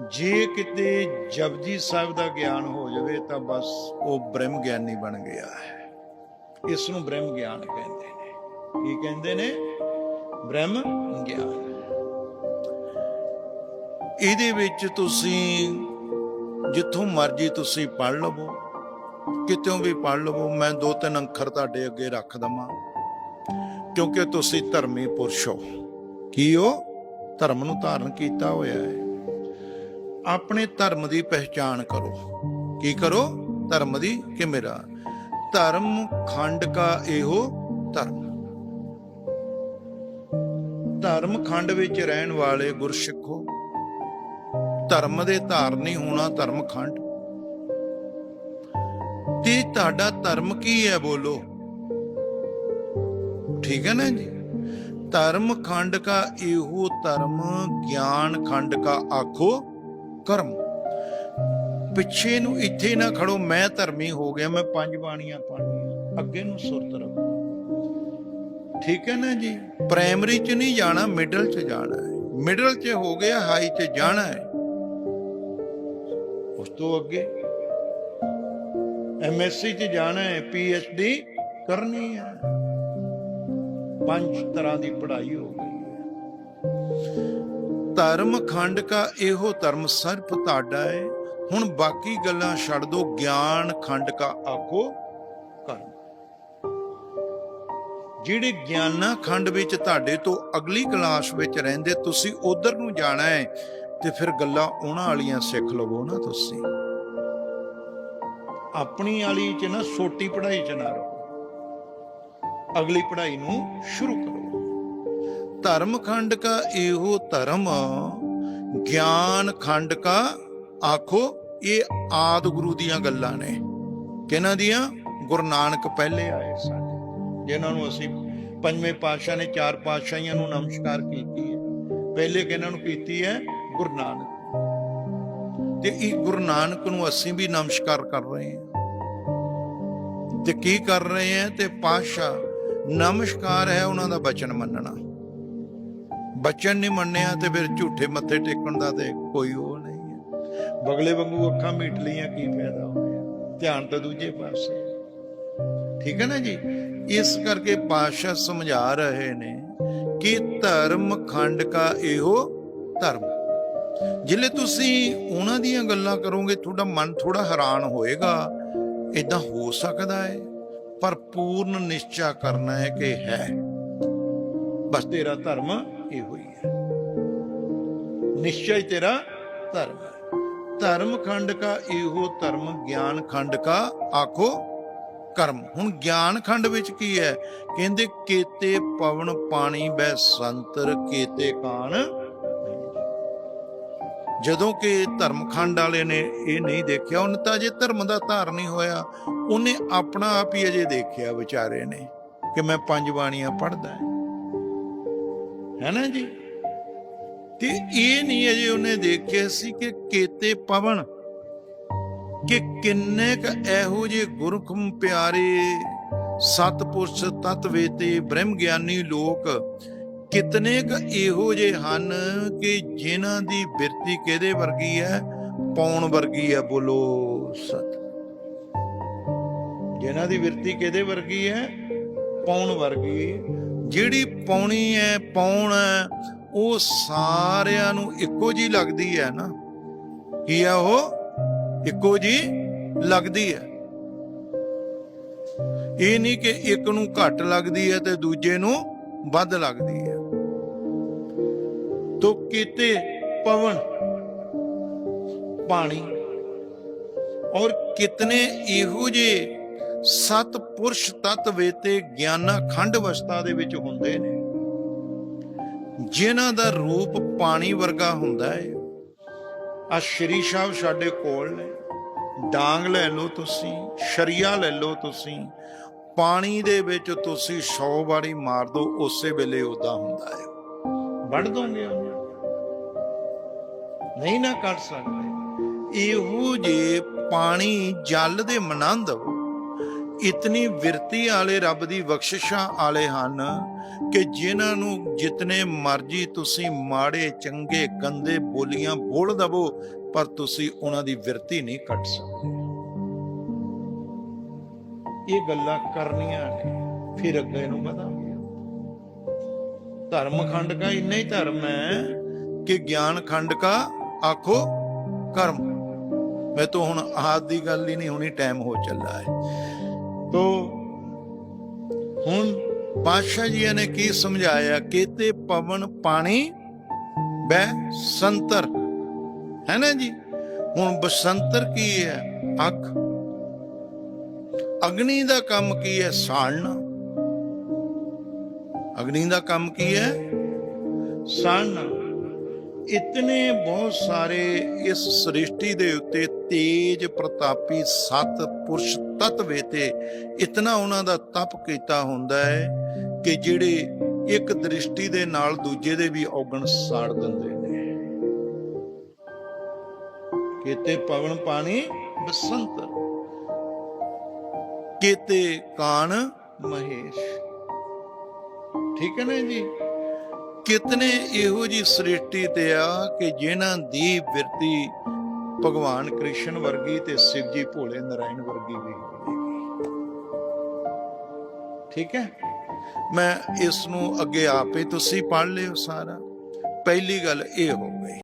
ਜੇ ਕਿਤੇ ਜਪਜੀ ਸਾਹਿਬ ਦਾ ਗਿਆਨ ਹੋ ਜਾਵੇ ਤਾਂ ਬਸ ਉਹ ਬ੍ਰਹਮ ਗਿਆਨੀ ਬਣ ਗਿਆ ਹੈ। ਇਸ ਨੂੰ ਬ੍ਰਹਮ ਗਿਆਨ ਕਹਿੰਦੇ ਨੇ। ਕੀ ਕਹਿੰਦੇ ਨੇ? ਬ੍ਰਹਮ ਗਿਆਨ। ਇਹਦੇ ਵਿੱਚ ਤੁਸੀਂ ਜਿੱਥੋਂ ਮਰਜ਼ੀ ਤੁਸੀਂ ਪੜ ਲਵੋ। ਕਿਤੋਂ ਵੀ ਪੜ ਲਵੋ, ਮੈਂ ਦੋ ਤਿੰਨ ਅੱਖਰ ਤੁਹਾਡੇ ਅੱਗੇ ਰੱਖ ਦਵਾਂ। ਕਿਉਂਕਿ ਤੁਸੀਂ ਧਰਮੀ ਪੁਰਸ਼ ਹੋ। ਕੀ ਹੋ ਧਰਮ ਨੂੰ ਧਾਰਨ ਕੀਤਾ ਹੋਇਆ ਹੈ। ਆਪਣੇ ਧਰਮ ਦੀ ਪਹਿਚਾਣ ਕਰੋ। ਕੀ ਕਰੋ? ਧਰਮ ਦੀ ਕਿ ਮੇਰਾ ਧਰਮ ਖੰਡ ਕਾ ਇਹੋ ਧਰਮ। ਧਰਮ ਖੰਡ ਵਿੱਚ ਰਹਿਣ ਵਾਲੇ ਗੁਰਸਿੱਖੋ, ਧਰਮ ਦੇ ਧਾਰਨੀ ਹੋਣਾ ਧਰਮ ਖੰਡ। ਤੇ ਤੁਹਾਡਾ ਧਰਮ ਕੀ ਹੈ ਬੋਲੋ? ਠੀਕ ਹੈ ਨਾ ਜੀ? ਧਰਮ ਖੰਡ ਕਾ ਇਹੋ ਧਰਮ, ਗਿਆਨ ਖੰਡ ਕਾ ਆਖੋ। ਕਰਮ। ਪਿੱਛੇ ਨੂੰ ਇੱਥੇ ਨਾ ਖੜੋ, ਮੈਂ ਧਰਮੀ ਹੋ ਗਿਆ, ਮੈਂ ਪੰਜ ਬਾਣੀਆਂ ਪੜ੍ਹਨੀਆਂ ਅੱਗੇ ਨੂੰ ਸੁਰਤ ਰੱਖੋ। ਠੀਕ ਹੈ ਨਾ ਜੀ? ਪ੍ਰਾਇਮਰੀ ਚ ਨਹੀਂ ਜਾਣਾ ਮਿਡਲ ਚ ਜਾਣਾ ਹੈ। ਮਿਡਲ ਚ ਹੋ ਗਿਆ ਹਾਈ ਚ ਜਾਣਾ ਹੈ। ਉਸ ਤੋਂ ਅੱਗੇ ਐਮਐਸਸੀ ਚ ਜਾਣਾ ਹੈ ਪੀਐਚਡੀ ਕਰਨੀ ਹੈ। ਪੰਜ ਤਰ੍ਹਾਂ ਦੀ ਪੜ੍ਹਾਈ ਹੋ ਗਈ ਹੈ। ਧਰਮ ਖੰਡ ਕਾ ਇਹੋ ਧਰਮ ਸਿਰਫ ਤੁਹਾਡਾ ਹੈ ਹੁਣ ਬਾਕੀ ਗੱਲਾਂ ਛੱਡ ਦੋ, ਗਿਆਨ ਖੰਡ ਕਾ ਆਖੋ ਕਰਮ। ਜਿਹੜੇ ਗਿਆਨਾ ਖੰਡ ਵਿੱਚ ਤੁਹਾਡੇ ਤੋਂ ਅਗਲੀ ਕਲਾਸ ਵਿੱਚ ਰਹਿੰਦੇ, ਤੁਸੀਂ ਉਧਰ ਨੂੰ ਜਾਣਾ ਹੈ ਤੇ ਫਿਰ ਗੱਲਾਂ ਉਹਨਾਂ ਵਾਲੀਆਂ ਸਿੱਖ ਲਵੋ ਨਾ ਤੁਸੀਂ। ਆਪਣੀ ਵਾਲੀ ਚ ਨਾ ਛੋਟੀ ਪੜ੍ਹਾਈ ਚ ਨਾ ਰਹੋ। ਅਗਲੀ ਪੜ੍ਹਾਈ ਨੂੰ ਸ਼ੁਰੂ ਕਰੋ। ਧਰਮ ਖੰਡ ਕਾ ਇਹੋ ਧਰਮ, ਗਿਆਨ ਖੰਡ ਕਾ ਆਖੋ, ਇਹ ਆਦ ਗੁਰੂ ਦੀਆਂ ਗੱਲਾਂ ਨੇ। ਕਿਹਨਾਂ ਦੀਆਂ? ਗੁਰੂ ਨਾਨਕ ਪਹਿਲੇ ਆਏ ਸਾਡੇ। ਜਿਨ੍ਹਾਂ ਨੂੰ ਅਸੀਂ ਪੰਜਵੇਂ ਪਾਤਸ਼ਾਹ ਨੇ, ਚਾਰ ਪਾਤਸ਼ਾਹੀਆਂ ਨੂੰ ਨਮਸਕਾਰ ਕੀਤੀ ਹੈ। ਪਹਿਲੇ ਕਿਹਨਾਂ ਨੂੰ ਕੀਤੀ ਹੈ? ਗੁਰੂ ਨਾਨਕ। ਤੇ ਇਹ ਗੁਰੂ ਨਾਨਕ ਨੂੰ ਅਸੀਂ ਵੀ ਨਮਸਕਾਰ ਕਰ ਰਹੇ ਹਾਂ। ਤੇ ਕੀ ਕਰ ਰਹੇ ਹਾਂ? ਤੇ ਪਾਤਸ਼ਾਹ ਨਮਸਕਾਰ ਹੈ ਉਹਨਾਂ ਦਾ ਬਚਨ ਮੰਨਣਾ। ਬਚਨ ਨਹੀਂ ਮੰਨਿਆ ਤੇ ਫਿਰ ਝੂਠੇ ਮੱਥੇ ਟੇਕਣ ਦਾ ਤੇ ਕੋਈ ਉਹ ਨਹੀਂ ਹੈ। ਬਗਲੇ ਵਾਂਗੂ ਅੱਖਾਂ ਮੀਟ ਲਈਆਂ, ਕੀ ਫਾਇਦਾ ਹੋਇਆ ਧਿਆਨ ਤਾਂ ਦੂਜੇ ਪਾਸੇ ਠੀਕ ਹੈ ਨਾ ਜੀ? ਇਸ ਕਰਕੇ ਪਾਤਸ਼ਾਹ ਸਮਝਾ ਰਹੇ ਨੇ ਕਿ ਧਰਮ ਖੰਡ ਕਾ ਇਹੋ ਧਰਮ। ਜਿਲੇ ਤੁਸੀਂ ਉਹਨਾਂ ਦੀਆਂ ਗੱਲਾਂ ਕਰੋਗੇ, ਤੁਹਾਡਾ ਮਨ ਥੋੜਾ ਹੈਰਾਨ ਹੋਏਗਾ। ਇਦਾਂ ਹੋ ਸਕਦਾ ਹੈ, ਪਰ ਪੂਰਨ ਨਿਸ਼ਚਾ ਕਰਨਾ ਹੈ ਕਿ ਹੈ। ਬਸ ਤੇਰਾ ਧਰਮ ਇਹੋ ਹੀ ਹੈ। ਨਿਸ਼ਚੈ ਤੇਰਾ ਧਰਮ ਹੈ। ਧਰਮ ਖੰਡ ਕਾ ਇਹੋ ਧਰਮ, ਗਿਆਨ ਖੰਡ ਕਾ ਆਖੋ ਕਰਮ। ਹੁਣ ਗਿਆਨ ਖੰਡ ਵਿੱਚ ਕੀ ਹੈ? ਕਹਿੰਦੇ ਕੇਤੇ ਪਵਨ ਪਾਣੀ ਬੈ ਸੰਤਰ, ਕੇਤੇ ਕਾਨ ਜਦੋਂ ਕਿ ਧਰਮ ਖੰਡ ਵਾਲੇ ਨੇ ਇਹ ਨਹੀਂ ਦੇਖਿਆ, ਉਹਨੇ ਤਾਂ ਅਜੇ ਧਰਮ ਦਾ ਧਾਰ ਨਹੀਂ ਹੋਇਆ। ਉਹਨੇ ਆਪਣਾ ਆਪ ਹੀ ਅਜੇ ਦੇਖਿਆ ਵਿਚਾਰੇ ਨੇ ਕਿ ਮੈਂ ਪੰਜ ਬਾਣੀਆਂ ਪੜ੍ਹਦਾ ਹੈ। ਹੈ ਨਾ ਜੀ? ਤੇ ਇਹ ਨਹੀਂ ਅਜੇ ਉਹਨੇ ਦੇਖਿਆ ਸੀ ਕਿ ਕੇਤੇ ਪਵਨ ਕਿ ਕਿੰਨੇ ਕ ਇਹੋ ਜੇ ਗੁਰਖਮ ਪਿਆਰੇ ਸਤਪੁਰਸ਼ ਤਤ ਬ੍ਰਹਮ ਗਿਆਨੀ ਲੋਕ ਕਿਤਨੇ ਕ ਇਹੋ ਜੇ ਹਨ ਕਿ ਜਿਨ੍ਹਾਂ ਦੀ ਬਿਰਤੀ ਕਿਹਦੇ ਵਰਗੀ ਹੈ? ਪੌਣ ਵਰਗੀ ਹੈ, ਬੋਲੋ ਸਤ। ਜਿਨ੍ਹਾਂ ਦੀ ਬਿਰਤੀ ਕਿਹਦੇ ਵਰਗੀ ਹੈ? ਪੌਣ ਵਰਗੀ। ਜਿਹੜੀ ਪੌਣੀ ਹੈ ਪੌਣ ਹੈ, ਉਹ ਸਾਰਿਆਂ ਨੂੰ ਇੱਕੋ ਜੀ ਲੱਗਦੀ ਹੈ ਨਾ। ਕੀ ਆ ਉਹ? ਇੱਕੋ ਜੀ ਲੱਗਦੀ ਹੈ। ਇਹ ਨਹੀਂ ਕਿ ਇੱਕ ਨੂੰ ਘੱਟ ਲੱਗਦੀ ਹੈ ਤੇ ਦੂਜੇ ਨੂੰ ਵੱਧ ਲੱਗਦੀ ਹੈ। ਤੋ ਕੀਤੇ ਪਵਨ, ਪਾਣੀ, ਔਰ ਕਿਤਨੇ ਇਹੋ ਜਿਹੇ ਸਤ ਪੁਰਸ਼ ਤਤ ਵੇਤੇ ਗਿਆਨਾ ਖੰਡ ਅਵਸਥਾ ਦੇ ਵਿੱਚ ਹੁੰਦੇ ਨੇ। ਜਿਨ੍ਹਾਂ ਦਾ ਰੂਪ ਪਾਣੀ ਵਰਗਾ ਹੁੰਦਾ ਹੈ ਆ ਸ਼੍ਰੀ ਸਾਹਿਬ ਸਾਡੇ ਕੋਲ ਨੇ। ਡਾਂਗ ਲੈ ਲਓ ਤੁਸੀਂ, ਸ਼ਰੀਆ ਲੈ ਲਓ ਤੁਸੀਂ। ਪਾਣੀ ਦੇ ਵਿੱਚ ਤੁਸੀਂ 100 ਵਾਰੀ ਮਾਰ ਦੋ, ਉਸੇ ਵੇਲੇ ਉਦਾਂ ਹੁੰਦਾ ਹੈ ਵੱਢ ਦੋਗੇ ਨਹੀਂ ਨਾ ਕੱਢ ਸਕਦੇ। ਇਹੋ ਜੇ ਪਾਣੀ ਜਲ ਦੇ ਮਨੰਦ ਇਤਨੀ ਵਿਰਤੀ ਵਾਲੇ ਰੱਬ ਦੀ ਬਖਸ਼ਿਸ਼ਾਂ ਵਾਲੇ ਹਨ ਕਿ ਜਿਨ੍ਹਾਂ ਨੂੰ ਜਿਤਨੇ ਮਰਜ਼ੀ ਤੁਸੀਂ ਮਾੜੇ, ਚੰਗੇ, ਗੰਦੇ ਬੋਲੀਆਂ ਬੋਲ ਦਵੋ, ਪਰ ਤੁਸੀਂ ਉਹਨਾਂ ਦੀ ਵਿਰਤੀ ਨਹੀਂ ਕੱਟ ਸਕਦੇ। ਇਹ ਗੱਲਾਂ ਕਰਨੀਆਂ ਫਿਰ ਅੱਗੇ ਨੂੰ ਵਧਾਂਗੇ ਧਰਮ ਖੰਡ ਕਾ ਇੰਨਾ ਹੀ ਧਰਮ ਹੈ ਕਿ ਗਿਆਨ ਖੰਡ ਕਾ ਆਖੋ ਕਰਮ। ਮੈਂ ਤਾਂ ਹੁਣ ਆਦ ਦੀ ਗੱਲ ਹੀ ਨਹੀਂ, ਹੋਣੀ ਟਾਈਮ ਹੋ ਚੱਲਾ ਹੈ। ਤੋ ਹੁਣ ਪਾਤਸ਼ਾਹ ਜੀ ਨੇ ਕੀ ਸਮਝਾਇਆ? ਕੀਤੇ ਪਵਨ ਪਾਣੀ ਬੈ ਸੰਤਰ। ਹੈ ਨਾ ਜੀ? ਹੁਣ ਬਸੰਤਰ ਕੀ ਹੈ? ਅੱਖ। ਅਗਨੀ ਦਾ ਕੰਮ ਕੀ ਹੈ? ਸਾੜਨਾ। ਅਗਨੀ ਦਾ ਕੰਮ ਕੀ ਹੈ? ਸਾੜਨਾ। ਇਤਨੇ ਬਹੁਤ ਸਾਰੇ ਇਸ ਸ੍ਰਿਸ਼ਟੀ ਦੇ ਉੱਤੇ ਤੇਜ ਪ੍ਰਤਾਪੀ ਸਤ ਪੁਰਸ਼ ਤਤਵੇ ਤੇ ਇਤਨਾ ਉਹਨਾਂ ਦਾ ਤਪ ਕੀਤਾ ਹੁੰਦਾ ਹੈ ਕਿ ਜਿਹੜੇ ਇੱਕ ਦ੍ਰਿਸ਼ਟੀ ਦੇ ਨਾਲ ਦੂਜੇ ਦੇ ਵੀ ਔਗਣ ਸਾੜ ਦਿੰਦੇ ਨੇ। ਕੀਤੇ ਪਵਨ ਪਾਣੀ ਬਸੰਤ, ਕੀਤੇ ਕਾਨ ਮਹੇਸ਼। ਠੀਕ ਹੈ ਨਾ ਜੀ? ਕਿਤਨੇ ਇਹੋ ਜੀ ਸ੍ਰਿਸ਼ਟੀ ਤੇ ਆ ਕਿ ਜਿਨ੍ਹਾਂ ਦੀ ਬਿਰਤੀ ਭਗਵਾਨ ਕ੍ਰਿਸ਼ਨ ਵਰਗੀ ਤੇ ਸ਼ਿਵ ਜੀ ਭੋਲੇ ਨਾਰਾਇਣ ਵਰਗੀ ਵੀ ਠੀਕ ਹੈ? ਮੈਂ ਇਸ ਨੂੰ ਅੱਗੇ ਆਪੇ ਤੁਸੀਂ ਪੜ੍ਹ ਲਿਓ ਸਾਰਾ। ਪਹਿਲੀ ਗੱਲ ਇਹ ਹੋ